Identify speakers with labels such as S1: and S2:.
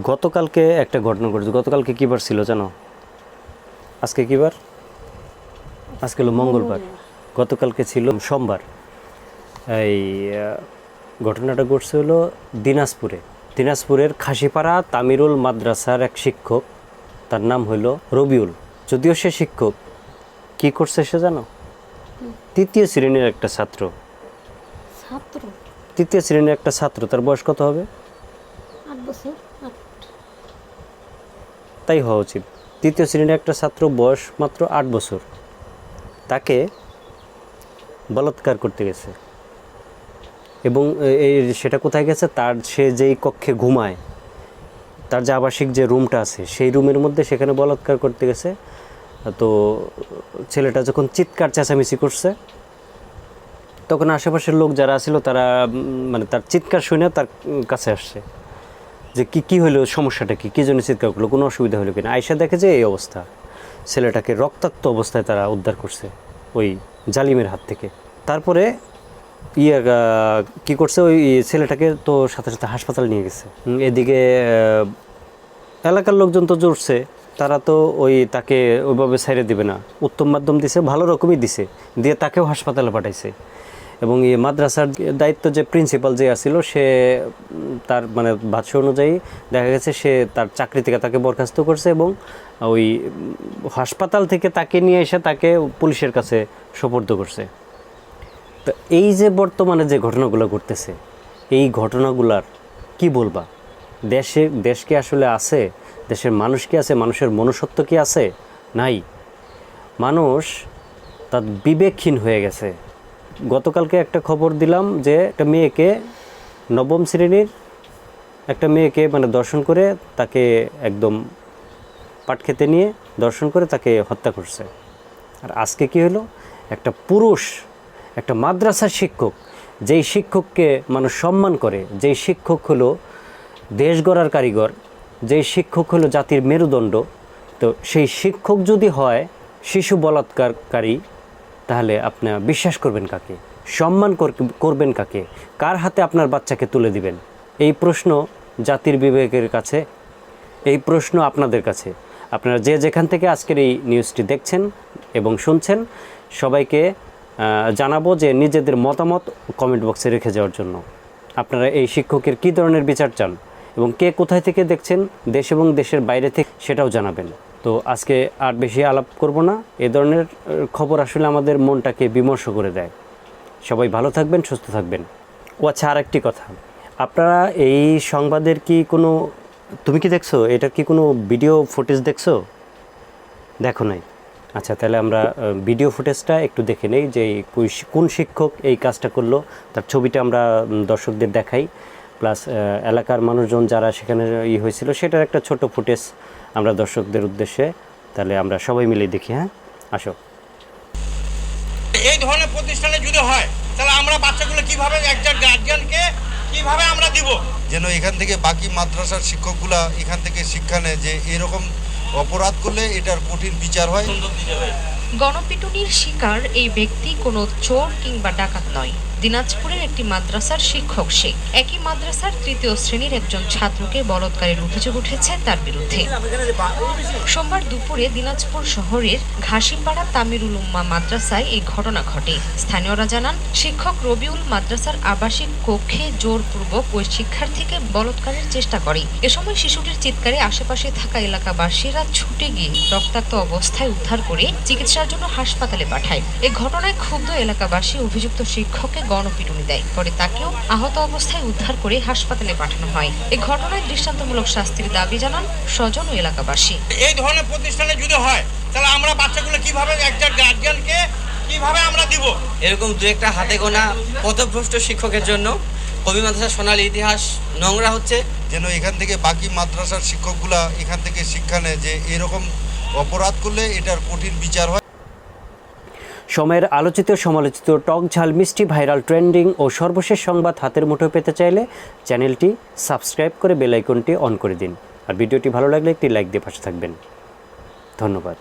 S1: গতকালকে একটা ঘটনা ঘটেছে। গতকালকে কী বার ছিল জানো? আজকে কী বার আজকে হলো মঙ্গলবার। গতকালকে ছিল সোমবার। এই ঘটনাটা ঘটছে হলো দিনাজপুরে। দিনাজপুরের খাসিপাড়া তামিরুল মাদ্রাসার এক শিক্ষক তার নাম হইল রবিউল। যদিও সে শিক্ষক কি করছে সে জানো? তৃতীয় শ্রেণির একটা ছাত্র।
S2: ছাত্র?
S1: তৃতীয় শ্রেণির একটা ছাত্র। তার বয়স কত হবে?
S2: আট বছর।
S1: তাই হওয়া উচিত। তৃতীয় শ্রেণির একটা ছাত্র বয়স মাত্র আট বছর। তাকে বলাৎকার করতে গেছে। এবং এই সেটা কোথায় গেছে? তার সে যেই কক্ষে ঘুমায়, তার যে আবাসিক যে রুমটা আছে, সেই রুমের মধ্যে সেখানে বলাৎকার করতে গেছে। তো ছেলেটা যখন চিৎকার চেঁচামেচি করছে, তখন আশেপাশের লোক যারা ছিল তারা মানে তার চিৎকার শুনে তার কাছে আসছে। যে কি কি হলো, সমস্যাটা কি? কী জন্য চিৎকার করল? কোনো অসুবিধা হলো কিনা? আয়সা দেখে যে এই অবস্থা। ছেলেটাকে রক্তাক্ত অবস্থায় তারা উদ্ধার করছে ওই জালিমের হাত থেকে। তারপরে ইয়ে কি করছে? ওই ছেলেটাকে তো সাথে সাথে হাসপাতাল নিয়ে গেছে। এদিকে এলাকার লোকজন তো জুড়ছে। তারা তো ওই তাকে ওইভাবে ছাইড়ে দিবে না। উত্তম মাধ্যম দিছে, ভালো রকমই দিছে। দিয়ে তাকেও হাসপাতালে পাঠাইছে। এবং এই মাদ্রাসার দায়িত্ব যে প্রিন্সিপাল যে আছিল, সে তার মানে ভাষ্য অনুযায়ী দেখা গেছে সে তার চাকরি থেকে তাকে বরখাস্ত করছে এবং ওই হাসপাতাল থেকে তাকে নিয়ে এসে তাকে পুলিশের কাছে সোপর্দ করছে। তো এই যে বর্তমানে যে ঘটনাগুলো ঘটতেছে, এই ঘটনাগুলার কি বলবা? দেশে, দেশ কি আসলে আছে? দেশের মানুষ কি আছে? মানুষের মনুষ্যত্ব কি আছে? নাই। মানুষ তার বিবেকহীন হয়ে গেছে। গতকালকে একটা খবর দিলাম যে একটা মেয়েকে নবম শ্রেণির একটা মেয়েকে মানে দর্শন করে তাকে একদম পাট খেতে নিয়ে দর্শন করে তাকে হত্যা করছে। আর আজকে কি হলো? একটা পুরুষ, একটা মাদ্রাসার শিক্ষক, যেই শিক্ষককে মানুষ সম্মান করে, যেই শিক্ষক হলো দেশ গড়ার কারিগর, যেই শিক্ষক হলো জাতির মেরুদণ্ড, তো সেই শিক্ষক যদি হয় শিশু বলাৎকারকারী তাহলে আপনি বিশ্বাস করবেন কাকে? সম্মান কর- করবেন কাকে? কার হাতে আপনার বাচ্চাকে তুলে দিবেন? এই প্রশ্ন জাতির বিবেকের কাছে, এই প্রশ্ন আপনাদের কাছে। আপনারা যে যেখান থেকে আজকের এই নিউজটি দেখছেন এবং শুনছেন, সবাইকে জানাব যে নিজেদের মতামত কমেন্ট বক্সে রেখে যাওয়ার জন্য। আপনারা এই শিক্ষকের কী ধরনের বিচার চান এবং কে কোথায় থেকে দেখছেন, দেশ এবং দেশের বাইরে থেকে সেটাও জানাবেন। তো আজকে আর বেশি আলাপ করব না। এ ধরনের খবর আসলে আমাদের মনটাকে বিমর্ষ করে দেয়। সবাই ভালো থাকবেন, সুস্থ থাকবেন। ও আচ্ছা আর একটি কথা। আপনারা এই সংবাদের কি কোনো, তুমি কি দেখছ? এটার কি কোনো ভিডিও ফুটেজ দেখছ? দেখো নাই। আচ্ছা তাহলে আমরা ভিডিও ফুটেজটা একটু দেখে নেই যে কোন শিক্ষক এই কাজটা করল। তার ছবিটা আমরা দর্শকদের দেখাই। প্লাস এলাকার মানুষজন যারা সেখানে ই হয়েছিল, সেটার একটা ছোট ফুটেজ আমরা দর্শকদের উদ্দেশ্যে তাহলে আমরা সবাই মিলে দেখি হ্যাঁ? আসো।
S3: এই ধরনের প্রতিষ্ঠানে যদি হয় তাহলে আমরা বাচ্চাগুলো কীভাবে একজন গার্জিয়ানকে কীভাবে আমরা দিব?
S4: যেন এখান থেকে বাকি মাদ্রাসার শিক্ষকগুলা এখান থেকে শিক্ষা নেয় যে এরকম অপরাধ করলে এটার কঠিন বিচার হয়।
S5: গণপিটুনির শিকার এই ব্যক্তি কোনো চোর কিংবা ডাকাত নয়। দিনাজপুরের একটি মাদ্রাসার শিক্ষক সে। একই মাদ্রাসার তৃতীয় শ্রেণির একজন ছাত্রকে বলৎকারের অভিযোগ উঠেছে তার বিরুদ্ধে। সোমবার দুপুরে দিনাজপুর শহরের ঘাসিপাড়া তামিরুল উম্মা মাদ্রাসায় এই ঘটনা ঘটে। স্থানীয়রা জানান, শিক্ষক রবিউল মাদ্রাসার আবাসিক কক্ষে জোরপূর্বক ওই শিক্ষার্থীকে বলৎকারের চেষ্টা করে। এ সময় শিশুটির চিৎকারে আশেপাশে থাকা এলাকাবাসীরা ছুটে গিয়ে রক্তাক্ত অবস্থায় উদ্ধার করে চিকিৎসার জন্য হাসপাতালে পাঠায়। এ ঘটনায় ক্ষুব্ধ এলাকাবাসী অভিযুক্ত শিক্ষককে গণপিটুনি দেয়। পরে তাকেও আহত অবস্থায় উদ্ধার করে হাসপাতালে পাঠানো হয়। এ ঘটনায় দৃষ্টান্তমূলক শাস্তির দাবি জানান স্বজন ও এলাকাবাসী।
S3: এই ধরনের প্রতিষ্ঠানে যদি হয় তাহলে আমরা বাচ্চাগুলো কীভাবে একজন গার্জিয়ানকে কীভাবে আমরা দিব?
S6: এরকম দু একটা হাতে গোনা পথভ্রষ্ট শিক্ষকের জন্য কবি মাদ্রাসার সোনালী ইতিহাস নোংরা হচ্ছে।
S4: যেন এখান থেকে বাকি মাদ্রাসার শিক্ষকগুলা এখান থেকে শিক্ষা নেয় যে এরকম অপরাধ করলে এটার কঠিন বিচার হয়।
S1: সময়ের আলোচিত সমালোচিত টক ঝাল মিষ্টি ভাইরাল ট্রেন্ডিং ও সর্বশেষ সংবাদ হাতের মুঠো পেতে চাইলে চ্যানেলটি সাবস্ক্রাইব করে বেলাইকনটি অন করে দিন। আর ভিডিওটি ভালো লাগলে একটি লাইক দিয়ে পাশে থাকবেন। ধন্যবাদ।